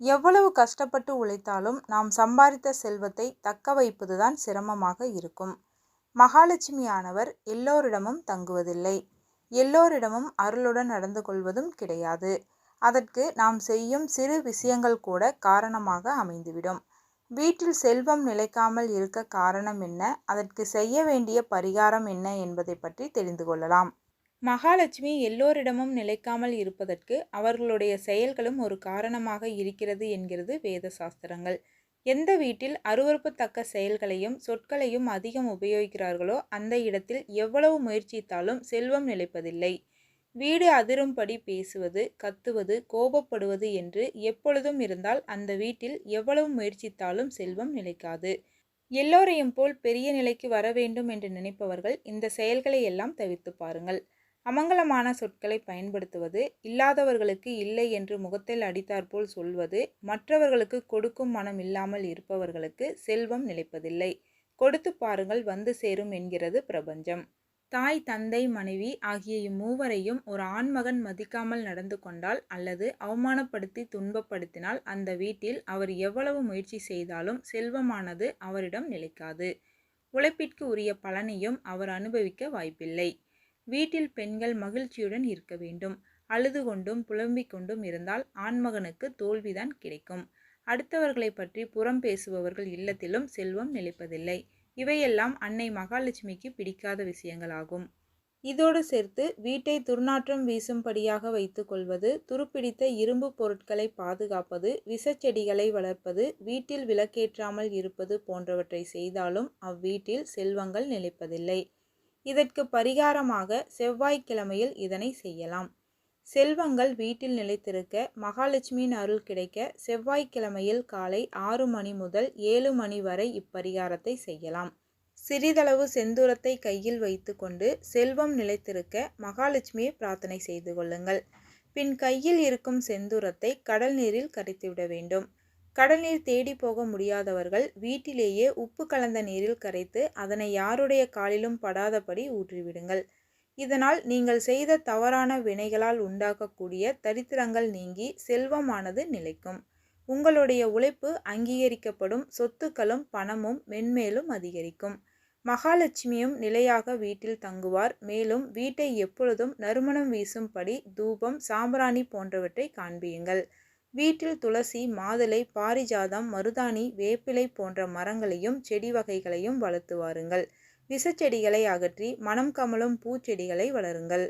எவ்வளவு கஷ்டப்பட்டு உழைத்தாலும் நாம் சம்பாதித்த செல்வத்தை தக்க வைப்பதுதான் சிரமமாக இருக்கும். மகாலட்சுமியானவர் எல்லோரிடமும் தங்குவதில்லை. எல்லோரிடமும் அருளுடன் நடந்து கொள்வதும் கிடையாது. அதற்கு நாம் செய்யும் சிறு விஷயங்கள் கூட காரணமாக அமைந்துவிடும். வீட்டில் செல்வம் நிலைக்காமல் இருக்க காரணம் என்ன? அதற்கு செய்ய வேண்டிய பரிகாரம் என்ன என்பதை பற்றி தெரிந்து கொள்ளலாம். மகாலட்சுமி எல்லோரிடமும் நிலைக்காமல் இருப்பதற்கு அவர்களுடைய செயல்களும் ஒரு காரணமாக இருக்கிறது என்கிறது வேத சாஸ்திரங்கள். எந்த வீட்டில் அருவறுப்புத்தக்க செயல்களையும் சொற்களையும் அதிகம் உபயோகிக்கிறார்களோ அந்த இடத்தில் எவ்வளவு முயற்சித்தாலும் செல்வம் நிலைப்பதில்லை. வீடு அதிரும்படி பேசுவது கத்துவது கோபப்படுவது என்று எப்பொழுதும் இருந்தால் அந்த வீட்டில் எவ்வளவு முயற்சித்தாலும் செல்வம் நிலைக்காது. எல்லோரையும் போல் பெரிய நிலைக்கு வர வேண்டும் என்று நினைப்பவர்கள் இந்த செயல்களை எல்லாம் தவிர்த்து பாருங்கள். அமங்கலமான சொற்களை பயன்படுத்துவது இல்லாதவர்களுக்கு இல்லை என்று முகத்தில் அடித்தாற்போல் சொல்வது மற்றவர்களுக்கு கொடுக்கும் மனம் இல்லாமல் இருப்பவர்களுக்கு செல்வம் நிலைப்பதில்லை. கொடுத்து பாருங்கள் வந்து சேரும் என்கிறது பிரபஞ்சம். தாய் தந்தை மனைவி ஆகிய இம்மூவரையும் ஒரு ஆண்மகன் மதிக்காமல் நடந்து கொண்டால் அல்லது அவமானப்படுத்தி துன்பப்படுத்தினால் அந்த வீட்டில் அவர் எவ்வளவு முயற்சி செய்தாலும் செல்வமானது அவரிடம் நிலைக்காது. உழைப்பிற்கு உரிய பலனையும் அவர் அனுபவிக்க வாய்ப்பில்லை. வீட்டில் பெண்கள் மகிழ்ச்சியுடன் இருக்க வேண்டும். அழுது கொண்டும் புலம்பிக் கொண்டும் இருந்தால் ஆண்மகனுக்கு தோல்விதான் கிடைக்கும். அடுத்தவர்களை பற்றி புறம் பேசுபவர்கள் இல்லத்திலும் செல்வம் நிலைப்பதில்லை. இவையெல்லாம் அன்னை மகாலட்சுமிக்கு பிடிக்காத விஷயங்களாகும். இதோடு சேர்த்து வீட்டை துர்நாற்றம் வீசும்படியாக வைத்து கொள்வது துருப்பிடித்த இரும்பு பொருட்களை பாதுகாப்பது விஷச்செடிகளை வளர்ப்பது வீட்டில் விளக்கேற்றாமல் இருப்பது போன்றவற்றை செய்தாலும் அவ்வீட்டில் செல்வங்கள் நிலைப்பதில்லை. இதற்கு பரிகாரமாக செவ்வாய்க்கிழமையில் இதனை செய்யலாம். செல்வங்கள் வீட்டில் நிலைத்திருக்க மகாலட்சுமியின் அருள் கிடைக்க செவ்வாய்க்கிழமையில் காலை ஆறு மணி முதல் ஏழு மணி வரை இப்பரிகாரத்தை செய்யலாம். சிறிதளவு செந்தூரத்தை கையில் வைத்துக்கொண்டு செல்வம் நிலைத்திருக்க மகாலட்சுமியை பிரார்த்தனை செய்து கொள்ளுங்கள். பின் கையில் இருக்கும் செந்தூரத்தை கடல் நீரில் கரைத்துவிட வேண்டும். கடல் நீர் தேடி போக முடியாதவர்கள் வீட்டிலேயே உப்பு கலந்த நீரில் கரைத்து அதனை யாருடைய காலிலும் படாதபடி ஊற்றிவிடுங்கள். இதனால் நீங்கள் செய்த தவறான வினைகளால் உண்டாக்கக்கூடிய தரித்திரங்கள் நீங்கி செல்வமானது நிலைக்கும். உங்களுடைய உழைப்பு அங்கீகரிக்கப்படும் சொத்துக்களும் பணமும் மென்மேலும் அதிகரிக்கும். மகாலட்சுமியும் நிலையாக வீட்டில் தங்குவார். மேலும் வீட்டை எப்பொழுதும் நறுமணம் வீசும்படி தூபம் சாம்பிராணி போன்றவற்றை காண்பியுங்கள். வீட்டில் துளசி மாதுளை பாரிஜாதம் மருதாணி வேப்பிலை போன்ற மரங்களையும் செடி வகைகளையும் வளர்த்து வாருங்கள். விஷச்செடிகளை அகற்றி மனம் கமலும் பூச்செடிகளை வளருங்கள்.